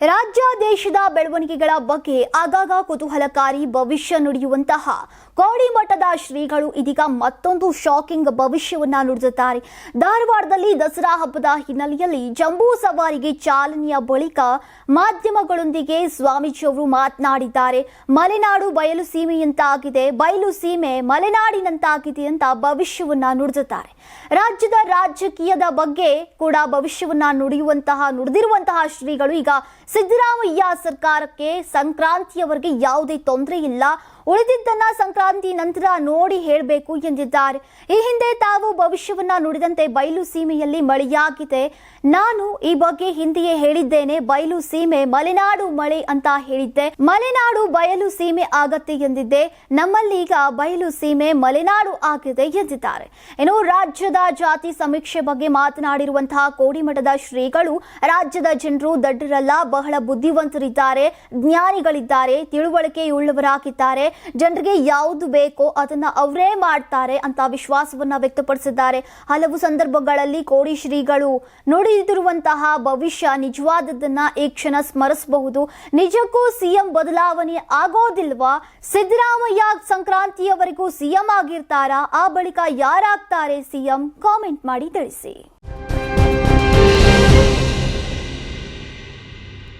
ರಾಜ್ಯ ದೇಶದ ಬೆಳವಣಿಗೆಗಳ ಬಗ್ಗೆ ಆಗಾಗ ಕುತೂಹಲಕಾರಿ ಭವಿಷ್ಯ ನುಡಿಯುವಂತಹ ಕೋಡಿಮಠದ ಶ್ರೀಗಳು ಇದೀಗ ಮತ್ತೊಂದು ಶಾಕಿಂಗ್ ಭವಿಷ್ಯವನ್ನ ನುಡಿದಿದ್ದಾರೆ. ಧಾರವಾಡದಲ್ಲಿ ದಸರಾ ಹಬ್ಬದ ಹಿನ್ನೆಲೆಯಲ್ಲಿ ಜಂಬೂ ಸವಾರಿಗೆ ಚಾಲನೆಯ ಬಳಿಕ ಮಾಧ್ಯಮಗಳೊಂದಿಗೆ ಸ್ವಾಮೀಜಿ ಅವರು ಮಾತನಾಡಿದ್ದಾರೆ. ಮಲೆನಾಡು ಬಯಲು ಸೀಮೆಯಂತಾಗಿದೆ ಬಯಲು ಸೀಮೆ ಮಲೆನಾಡಿನಂತಾಗಿದೆ ಅಂತ ಭವಿಷ್ಯವನ್ನ ನುಡಿದಿದ್ದಾರೆ. ರಾಜ್ಯದ ರಾಜಕೀಯದ ಬಗ್ಗೆ ಕೂಡ ಭವಿಷ್ಯವನ್ನ ನುಡಿಯುವಂತಹ, ನುಡಿದಿರುವಂತಹ ಶ್ರೀಗಳು ಈಗ ಸಿದ್ದರಾಮಯ್ಯ ಸರ್ಕಾರಕ್ಕೆ ಸಂಕ್ರಾಂತಿಯವರೆಗೆ ಯಾವುದೇ ತೊಂದರೆ ಇಲ್ಲ. ಉಳಿದಿದ್ದನ್ನ ಸಂಕ್ರಾಂತಿ ನಂತರ ನೋಡಿ ಹೇಳಬೇಕು ಎಂದಿದ್ದಾರೆ. ಈ ಹಿಂದೆ ತಾವು ಭವಿಷ್ಯವನ್ನ ನುಡಿದಂತೆ ಬಯಲು ಸೀಮೆಯಲ್ಲಿ ಮಳೆಯಾಗಿದೆ. ನಾನು ಈ ಬಗ್ಗೆ ಹಿಂದೆಯೇ ಹೇಳಿದ್ದೇನೆ. ಬಯಲು ಸೀಮೆ ಮಲೆನಾಡು ಮಳೆ ಅಂತ ಹೇಳಿದ್ದೆ. ಮಲೆನಾಡು ಬಯಲು ಸೀಮೆ ಆಗತ್ತೆ ಎಂದಿದ್ದೆ. ನಮ್ಮಲ್ಲಿ ಈಗ ಬಯಲು ಸೀಮೆ ಮಲೆನಾಡು ಆಗಿದೆ ಎಂದಿದ್ದಾರೆ. ಇನ್ನು ರಾಜ್ಯದ ಜಾತಿ ಸಮೀಕ್ಷೆ ಬಗ್ಗೆ ಮಾತನಾಡಿರುವಂತಹ ಕೋಡಿಮಠದ ಶ್ರೀಗಳು, ರಾಜ್ಯದ ಜನರು ದಡ್ಡರಲ್ಲ ಬಹಳ ಬುದ್ಧಿವಂತರಿದ್ದಾರೆ, ಜ್ಞಾನಿಗಳಿದ್ದಾರೆ, ತಿಳುವಳಿಕೆಯುಳ್ಳವರಾಗಿದ್ದಾರೆ. ಜನರಿಗೆ ಯಾವುದು ಬೇಕೋ ಅದನ್ನ ಅವರೇ ಮಾಡ್ತಾರೆ ಅಂತ ವಿಶ್ವಾಸವನ್ನ ವ್ಯಕ್ತಪಡಿಸಿದ್ದಾರೆ. ಹಲವು ಸಂದರ್ಭಗಳಲ್ಲಿ ಕೋಡಿ ಶ್ರೀಗಳು ನುಡಿದಿರುವಂತಹ ಭವಿಷ್ಯ ನಿಜವಾದದನ್ನ ಈ ಕ್ಷಣ ಸ್ಮರಿಸಬಹುದು. ನಿಜಕ್ಕೂ ಸಿಎಂ ಬದಲಾವಣೆ ಆಗೋದಿಲ್ವಾ? ಸಿದ್ದರಾಮಯ್ಯ ಸಂಕ್ರಾಂತಿಯವರೆಗೂ ಸಿಎಂ ಆಗಿರ್ತಾರಾ? ಆ ಬಳಿಕ ಯಾರಾಗ್ತಾರೆ ಸಿಎಂ? ಕಾಮೆಂಟ್ ಮಾಡಿ ತಿಳಿಸಿ.